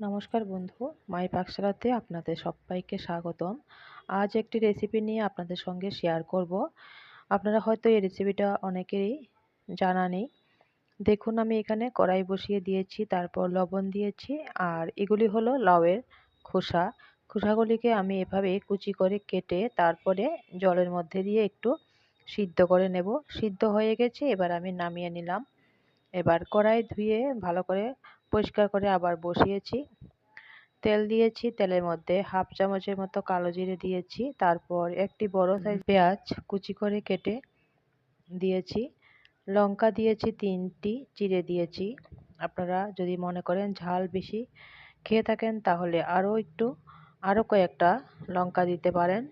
নমস্কার বন্ধু, মাই পাকশালাতে আপনাদের সবাইকে স্বাগতম। আজ একটি রেসিপি নিয়ে আপনাদের সঙ্গে শেয়ার করব। আপনারা হয়তো এই রেসিপিটা অনেকেরই জানা নেই। দেখুন, আমি এখানে কড়াই বসিয়ে দিয়েছি, তারপর লবণ দিয়েছি, আর এগুলি হলো লাউয়ের খোসা। খোসাগুলিকে আমি এভাবে কুচি করে কেটে তারপরে জলের মধ্যে দিয়ে একটু সিদ্ধ করে নেব। সিদ্ধ হয়ে গেছে, এবার আমি নামিয়ে নিলাম। এবার কড়াই ধুয়ে ভালো করে পরিষ্কার করে আবার বসিয়েছি। তেল দিয়েছি তেলের মধ্যে হাফ চামচের মতো কালো জিরে দিয়েছি তারপর একটি বড় সাইজ পেঁয়াজ কুচি করে কেটে দিয়েছি। লঙ্কা দিয়েছি তিনটি চিড়ে দিয়েছি। আপনারা যদি মনে করেন ঝাল বেশি খেয়ে থাকেন তাহলে আরও একটু আরও কয়েকটা লঙ্কা দিতে পারেন।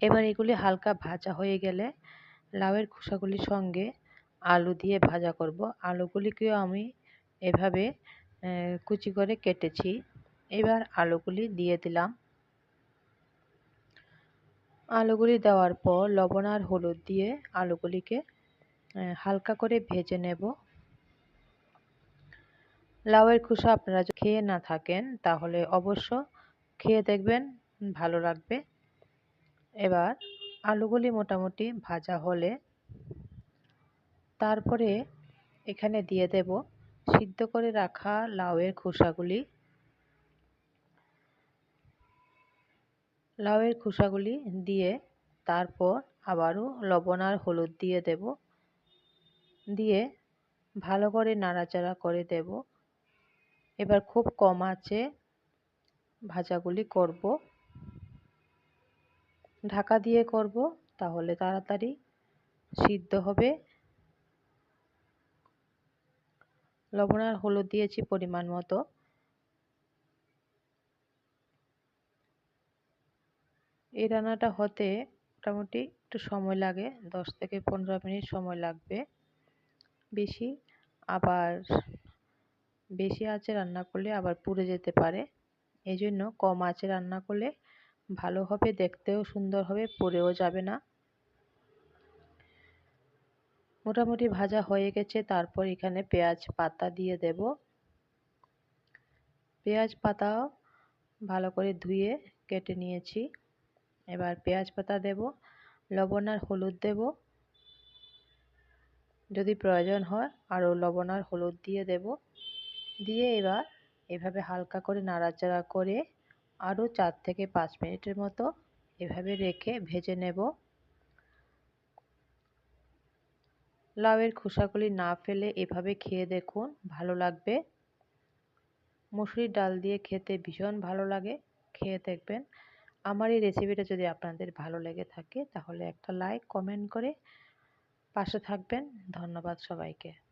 এবার এগুলি হালকা ভাজা হয়ে গেলে লাউয়ের খোসাগুলির সঙ্গে আলু দিয়ে ভাজা করব। আলুগুলিকেও আমি এভাবে কুচি করে কেটেছি। এবার আলুগুলি দিয়ে দিলাম। আলুগুলি দেওয়ার পর লবণ আর হলুদ দিয়ে আলুগুলিকে হালকা করে ভেজে নেব। লাউয়ের খোসা আপনারা খেয়ে না থাকেন, তাহলে অবশ্য খেয়ে দেখবেন ভালো লাগবে। এবার আলুগুলি মোটামুটি ভাজা হলে, তারপরে এখানে দিয়ে দেব সিদ্ধ করে রাখা লাউয়ের খোসাগুলি লাউয়ের খোসাগুলি দিয়ে তারপর আবারও লবণ আর হলুদ দিয়ে দেব। দিয়ে ভালো করে নাড়াচাড়া করে দেব। এবার খুব কম আছে ভাজাগুলি করব। ঢাকা দিয়ে করব, তাহলে তাড়াতাড়ি সিদ্ধ হবে। লবণ আর হলুদ দিয়েছি পরিমাণ মতো। এই রান্নাটা হতে মোটামুটি একটু সময় লাগে, দশ থেকে পনেরো মিনিট সময় লাগবে। বেশি আবার, বেশি আঁচে রান্না করলে আবার পুড়ে যেতে পারে। এই জন্য কম আঁচে রান্না করলে ভালো হবে, দেখতেও সুন্দর হবে, পুড়েও যাবে না। মোটামুটি ভাজা হয়ে গেছে। তারপর এখানে পেঁয়াজ পাতা দিয়ে দেব। পেঁয়াজ পাতাও ভালো করে ধুয়ে কেটে নিয়েছি। এবার পেঁয়াজ পাতা দেব, লবণ আর হলুদ দেব। যদি প্রয়োজন হয় আরও লবণ আর হলুদ দিয়ে দেব। দিয়ে এবার এভাবে হালকা করে নাড়াচাড়া করে আরও চার থেকে পাঁচ মিনিটের মতো এভাবে রেখে ভেজে নেব। লাউয়ের খোসাগুলি না ফেলে এভাবে খেয়ে দেখুন, ভালো লাগবে। মুসুরির ডাল দিয়ে খেতে ভীষণ ভালো লাগে, খেয়ে দেখবেন। আমার এই রেসিপিটা যদি আপনাদের ভালো লেগে থাকে, তাহলে একটা লাইক কমেন্ট করে পাশে থাকবেন। ধন্যবাদ সবাইকে।